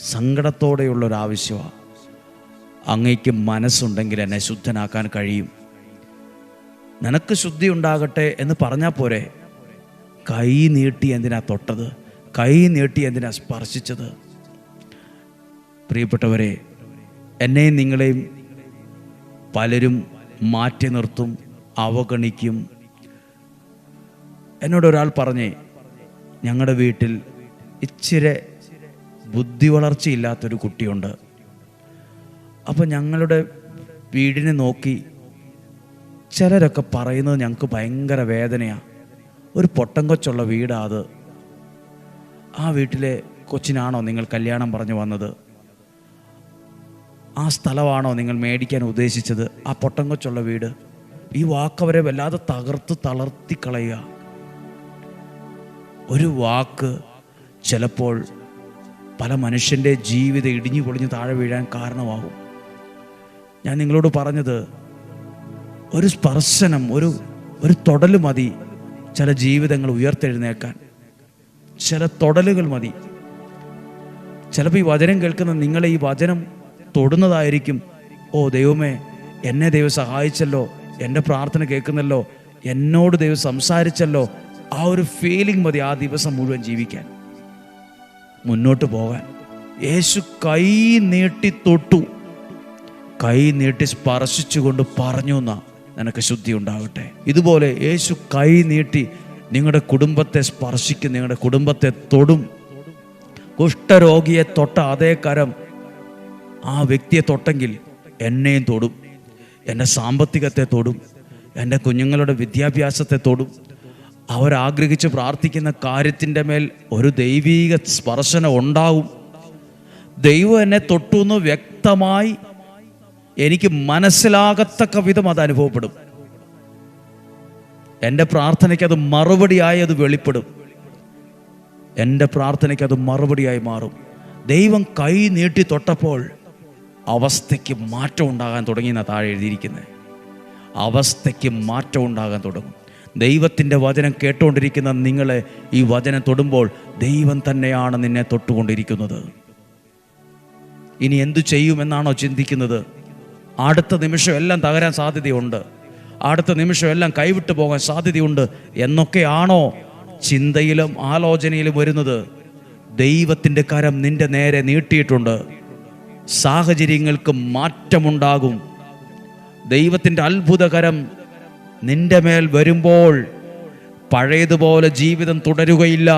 സങ്കടത്തോടെയുള്ളൊരാവശ്യമാണ്. അങ്ങയ്ക്ക് മനസ്സുണ്ടെങ്കിൽ എന്നെ ശുദ്ധനാക്കാൻ കഴിയും. നിനക്ക് ശുദ്ധി ഉണ്ടാകട്ടെ എന്ന് പറഞ്ഞാൽ പോരെ. കൈ നീട്ടി എന്തിനാ തൊട്ടത്? കൈ നീട്ടി എന്തിനാ സ്പർശിച്ചത്? പ്രിയപ്പെട്ടവരെ എന്നെയും നിങ്ങളെയും പലരും മാറ്റി നിർത്തും അവഗണിക്കും. എന്നോടൊരാൾ പറഞ്ഞേ ഞങ്ങളുടെ വീട്ടിൽ ഇച്ചിരി ബുദ്ധി വളർച്ചയില്ലാത്തൊരു കുട്ടിയുണ്ട്. അപ്പോൾ ഞങ്ങളുടെ വീടിനെ നോക്കി ചിലരൊക്കെ പറയുന്നത് ഞങ്ങൾക്ക് ഭയങ്കര വേദനയാണ് ഒരു പൊട്ടം കൊച്ചുള്ള വീടാ അത്. ആ വീട്ടിലെ കൊച്ചിനാണോ നിങ്ങൾ കല്യാണം പറഞ്ഞു വന്നത്? ആ സ്ഥലമാണോ നിങ്ങൾ മേടിക്കാൻ ഉദ്ദേശിച്ചത്? ആ പൊട്ടം കൊച്ചുള്ള വീട്. ഈ വാക്കവരെ വല്ലാതെ തകർത്ത് തളർത്തി കളയുക. ഒരു വാക്ക് ചിലപ്പോൾ പല മനുഷ്യന്റെ ജീവിതം ഇടിഞ്ഞു പൊളിഞ്ഞ് താഴെ വീഴാൻ കാരണമാകും. ഞാൻ നിങ്ങളോട് പറഞ്ഞത് ഒരു സ്പർശനം ഒരു ഒരു തൊടൽ മതി ചില ജീവിതങ്ങൾ ഉയർത്തെഴുന്നേക്കാൻ. ചില തൊടലുകൾ മതി. ചിലപ്പോൾ ഈ വചനം കേൾക്കുന്ന നിങ്ങളെ ഈ വചനം തൊടുന്നതായിരിക്കും. ഓ ദൈവമേ എന്നെ ദൈവം സഹായിച്ചല്ലോ എന്റെ പ്രാർത്ഥന കേൾക്കുന്നല്ലോ എന്നോട് ദൈവം സംസാരിച്ചല്ലോ. ആ ഒരു ഫീലിംഗ് മതി ആ ദിവസം മുഴുവൻ ജീവിക്കാൻ. മുന്നോട്ട് പോകാൻ. യേശു കൈ നീട്ടി തൊട്ടു. കൈ നീട്ടി സ്പർശിച്ചുകൊണ്ട് പറഞ്ഞു എന്നാ നിനക്ക് ശുദ്ധി ഉണ്ടാകട്ടെ ഇതുപോലെ യേശു കൈ നീട്ടി നിങ്ങളുടെ കുടുംബത്തെ സ്പർശിക്കും നിങ്ങളുടെ കുടുംബത്തെ തൊടും. കുഷ്ഠരോഗിയെ തൊട്ട അതേ കരം ആ വ്യക്തിയെ തൊട്ടെങ്കിൽ എന്നെയും തൊടും. എന്റെ സാമ്പത്തികത്തെ തൊടും. എന്റെ കുഞ്ഞുങ്ങളുടെ വിദ്യാഭ്യാസത്തെ തൊടും. അവരാഗ്രഹിച്ച് പ്രാർത്ഥിക്കുന്ന കാര്യത്തിന്റെ മേൽ ഒരു ദൈവീക സ്പർശനം ഉണ്ടാവും. ദൈവം എന്നെ തൊട്ടു എന്ന് വ്യക്തമായി എനിക്ക് മനസ്സിലാകത്തക്ക വിധം അത് അനുഭവപ്പെടും. എന്റെ പ്രാർത്ഥനയ്ക്ക് അത് മറുപടിയായി അത് വെളിപ്പെടും. എന്റെ പ്രാർത്ഥനയ്ക്ക് അത് മറുപടിയായി മാറും. ദൈവം കൈ നീട്ടി തൊട്ടപ്പോൾ അവസ്ഥയ്ക്ക് മാറ്റം ഉണ്ടാകാൻ തുടങ്ങി എന്നാണ് താഴെ എഴുതിയിരിക്കുന്നത്. അവസ്ഥയ്ക്ക് മാറ്റം ഉണ്ടാകാൻ തുടങ്ങും. ദൈവത്തിന്റെ വചനം കേട്ടുകൊണ്ടിരിക്കുന്ന നിങ്ങളെ ഈ വചനം തൊടുമ്പോൾ ദൈവം തന്നെയാണ് നിന്നെ തൊട്ടുകൊണ്ടിരിക്കുന്നത്. ഇനി എന്തു ചെയ്യുമെന്നാണോ ചിന്തിക്കുന്നത്? അടുത്ത നിമിഷം എല്ലാം തകരാൻ സാധ്യതയുണ്ട്. അടുത്ത നിമിഷം എല്ലാം കൈവിട്ടു പോകാൻ സാധ്യതയുണ്ട് എന്നൊക്കെയാണോ ചിന്തയിലും ആലോചനയിലും വരുന്നത്? ദൈവത്തിന്റെ കരം നിന്റെ നേരെ നീട്ടിയിട്ടുണ്ട്. സാഹചര്യങ്ങൾക്ക് മാറ്റമുണ്ടാകും. ദൈവത്തിന്റെ അത്ഭുതകരം നിന്റെ മേൽ വരുമ്പോൾ പഴയതുപോലെ ജീവിതം തുടരുകയില്ല.